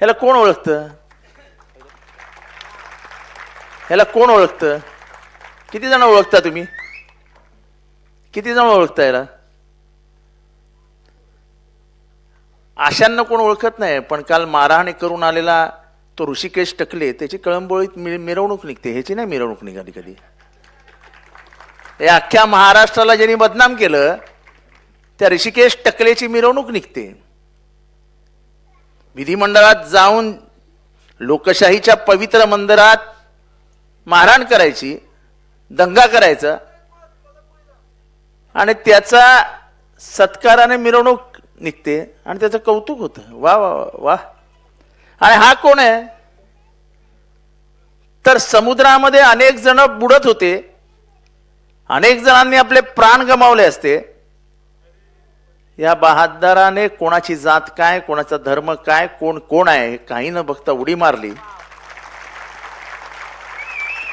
ह्याला कोण ओळखतं ह्याला कोण ओळखतं किती जण ओळखता तुम्ही किती जण ओळखता याला आशांना कोण ओळखत नाही पण काल मारहाण करून आलेला तो ऋषिकेश टकले त्याची कळंबोळीत मिरवणूक निघते ह्याची नाही मिरवणूक निघाली कधी या अख्ख्या महाराष्ट्राला ज्यांनी बदनाम केलं त्या ऋषिकेश टकलेची मिरवणूक निघते विधिमंडळात जाऊन लोकशाहीच्या पवित्र मंदिरात मारहाण करायची दंगा करायचा आणि त्याचा सत्काराने मिरवणूक निघते आणि त्याचं कौतुक होतं. वा वा वा वा. आणि हा कोण आहे? तर समुद्रामध्ये अनेक जण बुडत होते. अनेक जणांनी आपले प्राण गमावले असते. या बहादराने कोणाची जात काय कोणाचा धर्म काय कोण कोण आहे काही न बघता उडी मारली.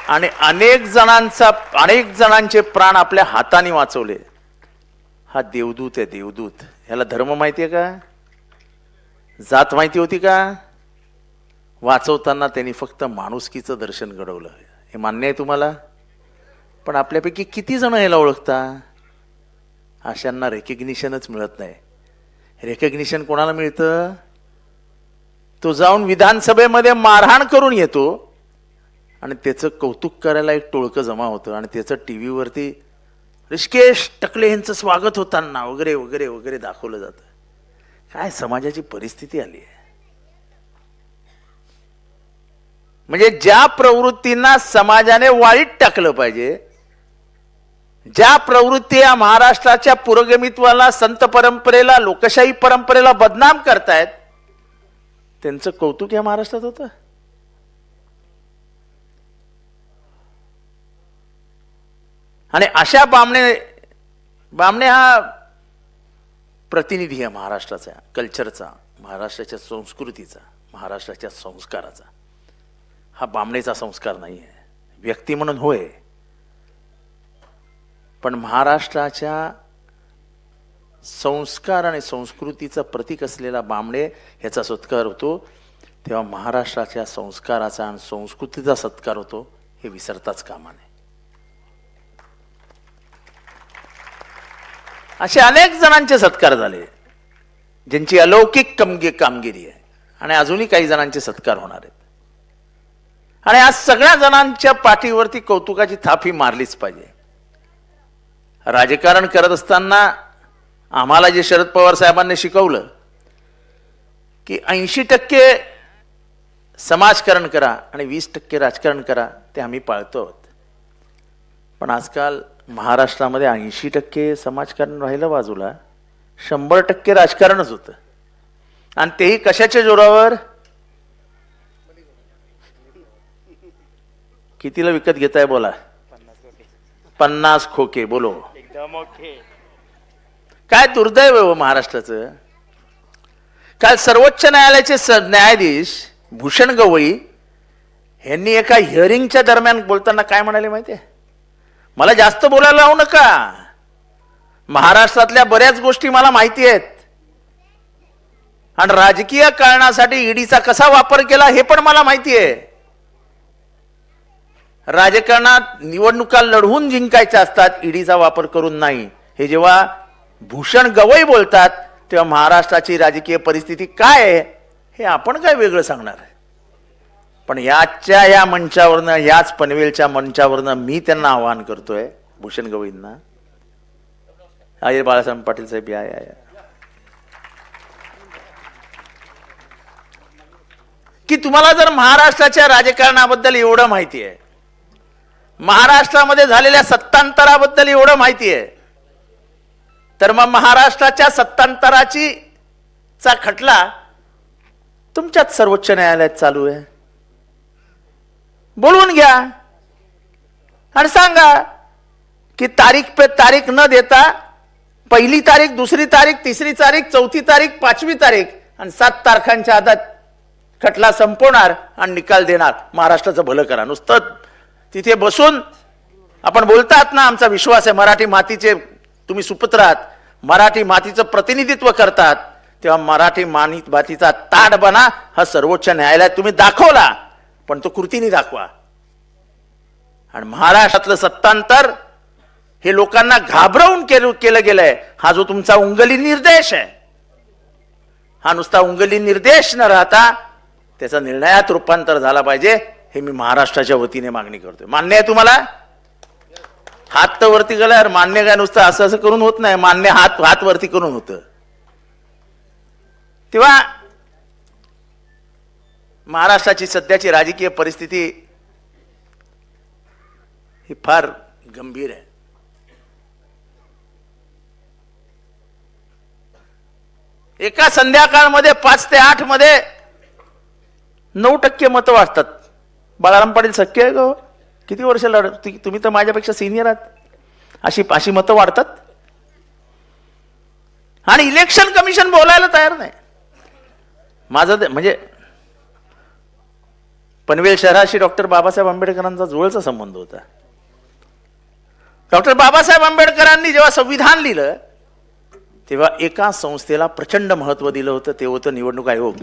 आणि अनेक जणांचा अनेक जणांचे प्राण आपल्या हाताने वाचवले. हा देवदूत आहे देवदूत. ह्याला धर्म माहिती आहे का? जात माहिती होती का? वाचवताना त्यांनी फक्त माणुसकीचं दर्शन घडवलं. हे मान्य आहे तुम्हाला? पण आपल्यापैकी किती जण ह्याला ओळखता? अशांना रेकग्निशनच मिळत नाही. रेकग्निशन कोणाला मिळतं? तो जाऊन विधानसभेमध्ये मारहाण करून येतो आणि त्याचं कौतुक करायला एक टोळकं जमा होतं आणि त्याचं टी व्हीवरती ऋषिकेश टकले यांचं स्वागत होताना वगैरे वगैरे वगैरे दाखवलं जातं. काय समाजाची परिस्थिती आली आहे. म्हणजे ज्या प्रवृत्तींना समाजाने वाईट टाकलं पाहिजे ज्या प्रवृत्ती या महाराष्ट्राच्या पुरोगमित्वाला संत परंपरेला लोकशाही परंपरेला बदनाम करतायत त्यांचं कौतुक या महाराष्ट्रात होतं. आणि अशा बामणे बामणे हा प्रतिनिधी आहे महाराष्ट्राचा कल्चरचा महाराष्ट्राच्या संस्कृतीचा महाराष्ट्राच्या संस्काराचा. हा बामणेचा संस्कार नाही आहे व्यक्ती म्हणून होय. पण महाराष्ट्राच्या संस्कार आणि संस्कृतीचं प्रतीक असलेला बांबडे ह्याचा सत्कार होतो. तेव्हा महाराष्ट्राच्या संस्काराचा आणि संस्कृतीचा सत्कार होतो हे विसरताच कामा नये. असे अनेक जणांचे सत्कार झाले ज्यांची अलौकिक कमगी कामगिरी आहे आणि अजूनही काही जणांचे सत्कार होणार आहेत. आणि आज सगळ्या जणांच्या पाठीवरती कौतुकाची थापी मारलीच पाहिजे. राजकारण करत असताना आम्हाला जे शरद पवार साहेबांनी शिकवलं की ऐंशी टक्के समाजकारण करा आणि वीस टक्के राजकारण करा ते आम्ही पाळतो आहोत. पण आजकाल महाराष्ट्रामध्ये ऐंशी टक्के समाजकारण राहिलं बाजूला शंभर टक्के राजकारणच होतं. आणि तेही कशाच्या जोरावर? कितीला विकत घेताय बोला? पन्नास खोके. बोलो. काय दुर्दैव आहे हो महाराष्ट्राचं? काल सर्वोच्च न्यायालयाचे न्यायाधीश भूषण गवई यांनी एका हिअरिंगच्या दरम्यान बोलताना काय म्हणाले माहिती आहे मला जास्त बोलायला लावू नका. महाराष्ट्रातल्या बऱ्याच गोष्टी मला माहिती आहेत. आणि राजकीय कारणासाठी ईडीचा कसा वापर केला हे पण मला माहिती आहे. राजकारणात निवडणुका लढवून जिंकायच्या असतात ईडीचा वापर करून नाही. हे जेव्हा भूषण गवई बोलतात तेव्हा महाराष्ट्राची राजकीय परिस्थिती काय आहे हे आपण काय वेगळं सांगणार आहे? पण याच्या या मंचावरनं याच पनवेलच्या मंचावरनं मी त्यांना आवाहन करतोय भूषण गवईंना. अजय बाळासाहेब पाटील साहेब या या या. की तुम्हाला जर महाराष्ट्राच्या राजकारणाबद्दल एवढं माहिती आहे महाराष्ट्रामध्ये झालेल्या सत्तांतराबद्दल एवढं माहिती आहे. तर मग महाराष्ट्राच्या सत्तांतराची चा खटला तुमच्याच सर्वोच्च न्यायालयात चालू आहे. बोलवून घ्या. आणि सांगा की तारीख पे तारीख न देता पहिली तारीख दुसरी तारीख तिसरी तारीख चौथी तारीख पाचवी तारीख आणि सात तारखांच्या आधात खटला संपवणार आणि निकाल देणार. महाराष्ट्राचं भलं करा. नुसतं तिथे बसून आपण बोलतात ना आमचा विश्वास आहे मराठी मातीचे तुम्ही सुपुत्र आहात मराठी मातीचं प्रतिनिधित्व करतात तेव्हा मराठी मानित ताट बना हा सर्वोच्च न्यायालयात तुम्ही दाखवला पण तो कृतीने दाखवा. आणि महाराष्ट्रातलं सत्तांतर हे लोकांना घाबरवून केलं केलं गेलंय. हा जो तुमचा उंगली निर्देश आहे हा नुसता उंगली निर्देश न राहता त्याचा निर्णयात रूपांतर झाला पाहिजे. हे मी महाराष्ट्राच्या वतीने मागणी करतोय. मान्य आहे तुम्हाला? हात तर वरती गेल्यावर मान्य काय नुसतं असं असं करून होत नाही. मान्य हात हात वरती करून होतं. तेव्हा महाराष्ट्राची सध्याची राजकीय परिस्थिती ही फार गंभीर आहे. एका संध्याकाळमध्ये पाच ते आठमध्ये नऊ टक्के मतं वाटतात बाळाराम पाटील शक्य आहे ग. किती वर्ष लढ तुम्ही तर माझ्यापेक्षा सिनियर आहात. अशी अशी मतं वाढतात. आणि इलेक्शन कमिशन बोलायला तयार नाही. माझं म्हणजे पनवेल शहराशी डॉक्टर बाबासाहेब आंबेडकरांचा जवळचा संबंध होता. डॉक्टर बाबासाहेब आंबेडकरांनी जेव्हा संविधान लिहिलं तेव्हा एका संस्थेला प्रचंड महत्त्व दिलं होतं ते होतं निवडणूक आयोग.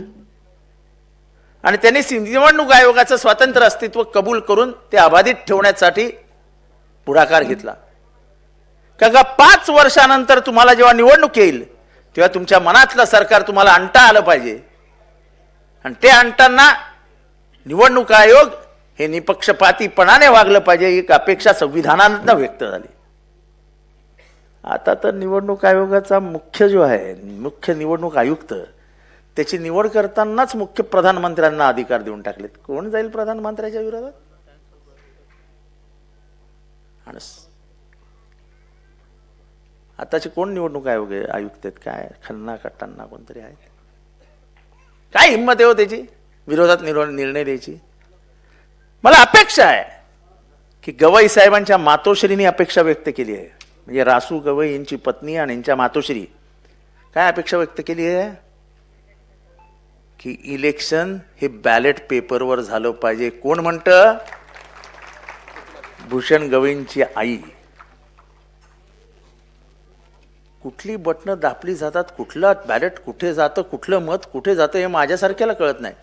आणि त्यांनी निवडणूक आयोगाचं स्वातंत्र्य अस्तित्व कबूल करून ते अबाधित ठेवण्यासाठी पुढाकार घेतला. का गा पाच वर्षानंतर तुम्हाला जेव्हा निवडणूक येईल तेव्हा तुमच्या मनातलं सरकार तुम्हाला आणता आलं पाहिजे. आणि ते आणताना निवडणूक आयोग हे निपक्षपातीपणाने वागलं पाहिजे एक अपेक्षा संविधानानं व्यक्त झाली. आता तर निवडणूक आयोगाचा मुख्य जो आहे मुख्य निवडणूक आयुक्त त्याची निवड करतानाच मुख्य प्रधानमंत्र्यांना अधिकार देऊन टाकलेत. कोण जाईल प्रधानमंत्र्याच्या विरोधात? आणि आताचे कोण निवडणूक आयोग आहे- आयुक्त आहेत? काय? खन्ना कट्टांना कोणतरी आहेत? काय हिंमत आहे हो त्याची? विरोधात निर्णय द्यायची? मला अपेक्षा आहे की गवई साहेबांच्या मातोश्रीनी अपेक्षा व्यक्त केली आहे. म्हणजे रासू गवई यांची पत्नी आणि यांच्या मातोश्री. काय अपेक्षा व्यक्त केली आहे? की इलेक्शन हे बॅलेट पेपरवर झालं पाहिजे. कोण म्हणतं? भूषण गवईंची आई. कुठली बटणं दापली जातात कुठलं बॅलेट कुठे जातं कुठलं मत कुठे जातं हे माझ्यासारख्याला कळत नाही.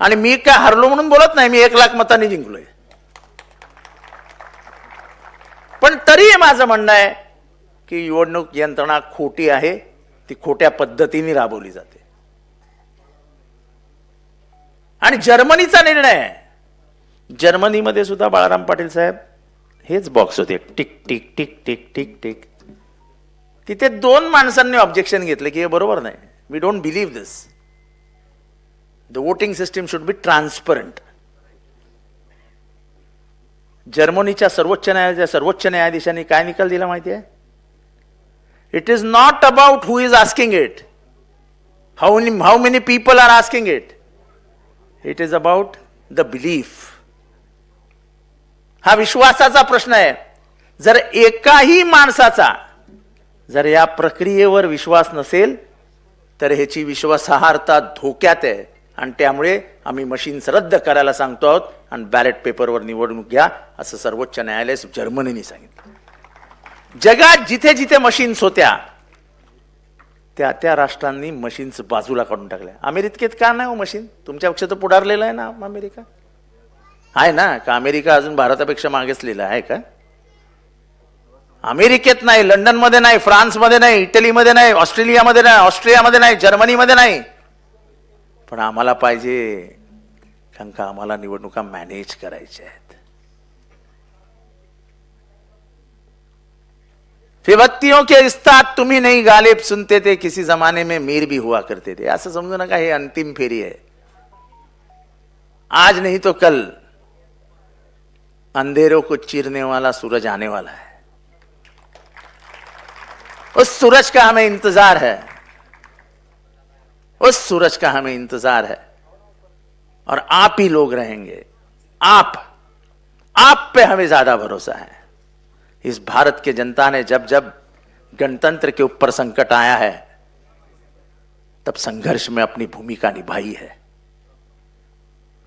आणि मी काय हरलो म्हणून बोलत नाही मी एक लाख मतांनी जिंकलोय. पण तरी माझं म्हणणं आहे की निवडणूक यंत्रणा खोटी आहे ती खोट्या पद्धतीने राबवली जाते. आणि जर्मनीचा निर्णय. जर्मनीमध्ये सुद्धा बाळाराम पाटील साहेब हेच बॉक्स होते. Tick tick tick tick tick tick. तिथे दोन माणसांनी ऑब्जेक्शन घेतलं की हे बरोबर नाही. We don't believe this the voting system should be transparent जर्मनीच्या सर्वोच्च न्यायालयाच्या सर्वोच्च न्यायाधीशांनी काय निकाल दिला माहिती आहे it is not about who is asking it how how many people are asking it it is about the belief हा विश्वासाचा प्रश्न आहे. जर एकाही माणसाचा जर या प्रक्रियेवर विश्वास नसेल तर ह्याची विश्वासार्हता धोक्यात आहे. आणि त्यामुळे आम्ही मशीन्स रद्द करायला सांगतो आहोत आणि बॅलेट पेपरवर निवडणूक घ्या असं सर्वोच्च न्यायालय जर्मनीने सांगितलं. जगात जिथे जिथे मशीन्स होत्या त्या त्या राष्ट्रांनी मशीन्स बाजूला काढून टाकल्या. अमेरिकेत का नाही हो मशीन तुमच्यापेक्षा तर पुढारलेलं आहे ना अमेरिका? आहे ना का अमेरिका अजून भारतापेक्षा मागेसलेला आहे का? अमेरिकेत नाही लंडनमध्ये नाही फ्रान्समध्ये नाही इटलीमध्ये नाही ऑस्ट्रेलियामध्ये नाही ऑस्ट्रियामध्ये नाही जर्मनीमध्ये नाही. पण आम्हाला पाहिजे कारण का आम्हाला निवडणुका मॅनेज करायच्या आहेत. फिवत्तियों के इस्तात तुम्ही नहीं गालिब सुनते थे, किसी जमाने में मीर भी हुआ करते थे। असं समजू नका हे अंतिम फेरी है। आज नहीं तो कल अंधेरों को चीरने वाला सूरज आने वाला है। उस सूरज का हमें इंतज़ार है। उस सूरज का हमें इंतज़ार है। और आप ही लोग रहेंगे। आप आप पे हमें ज़्यादा भरोसा है। इस भारत के जनता ने जब जब गणतंत्र के ऊपर संकट आया है, तब संघर्ष में अपनी भूमिका निभाई है।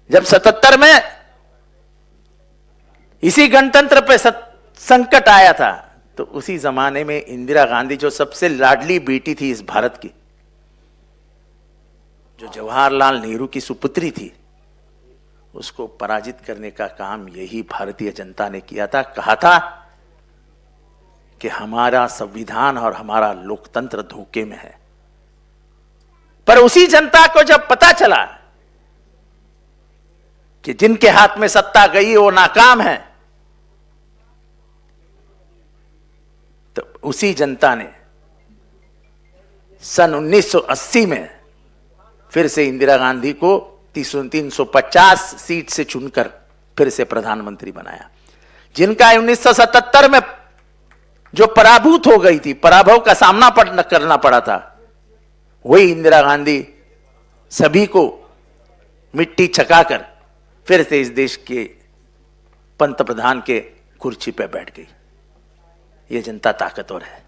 जब सतहत्तर में इसी गणतंत्र पे संकट आया था तो उसी जमाने में इंदिरा गांधी जो सबसे लाडली बेटी थी इस भारत की, जो जवाहरलाल नेहरू की सुपुत्री थी, उसको पराजित करने का काम यही भारतीय जनता ने किया था। कहा था कि हमारा संविधान और हमारा लोकतंत्र धोखे में है। पर उसी जनता को जब पता चला कि जिनके हाथ में सत्ता गई, वो नाकाम है तो उसी जनता ने सन 1980 में फिर से इंदिरा गांधी को 350 सीट से चुनकर फिर से प्रधानमंत्री बनाया, जिनका 1977 में जो पराभूत हो गई थी पराभव का सामना पड़, करना पड़ा था। वही इंदिरा गांधी सभी को मिट्टी चकाकर फिर से इस देश के पंत प्रधान के कुर्सी पर बैठ गई। ये जनता ताकतवर है।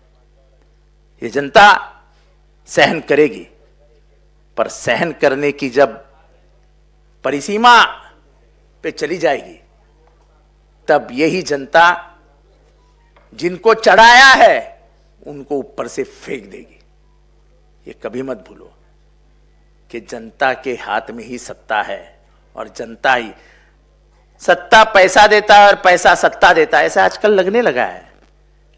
ये जनता सहन करेगी पर सहन करने की जब परिसीमा पे चली जाएगी तब यही जनता जिनको चढ़ाया है, उनको ऊपर से फेंक देगी। ये कभी मत भूलो कि जनता के हाथ में ही सत्ता है और जनता ही सत्ता पैसा देता है और पैसा सत्ता देता है। ऐसा आजकल लगने लगा है।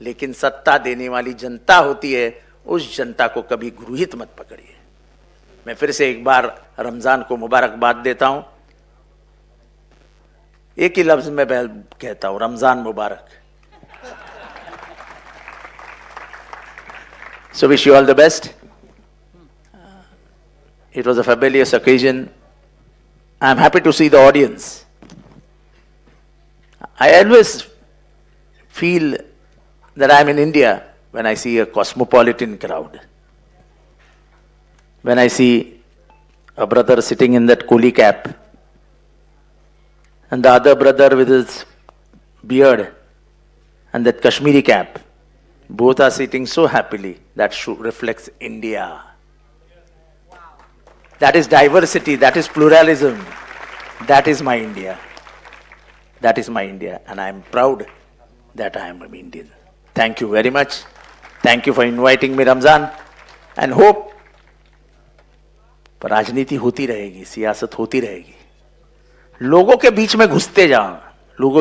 लेकिन सत्ता देने वाली जनता होती है, उस जनता को कभी गृहित मत पकड़िए। मैं फिर से एक बार रमज़ान को मुबारकबाद देता हूँ। एक ही लफ्ज में कहता हूँ, रमज़ान मुबारक। So wish you all the best. It was a fabulous occasion. I'm happy to see the audience. I always feel that I'm in India when I see a cosmopolitan crowd. When I see a brother sitting in that coolie cap and the other brother with his beard and that Kashmiri cap. Both are sitting so happily that reflects India. That is diversity, that is pluralism. That is my India. That is my India, and I am proud that I am an Indian. Thank you very much. Thank you for inviting me, Ramzan, and hope राजनीति होती रहेगी सियासत होती रहेगी लोगों के beach में घुसते जाओ लोगों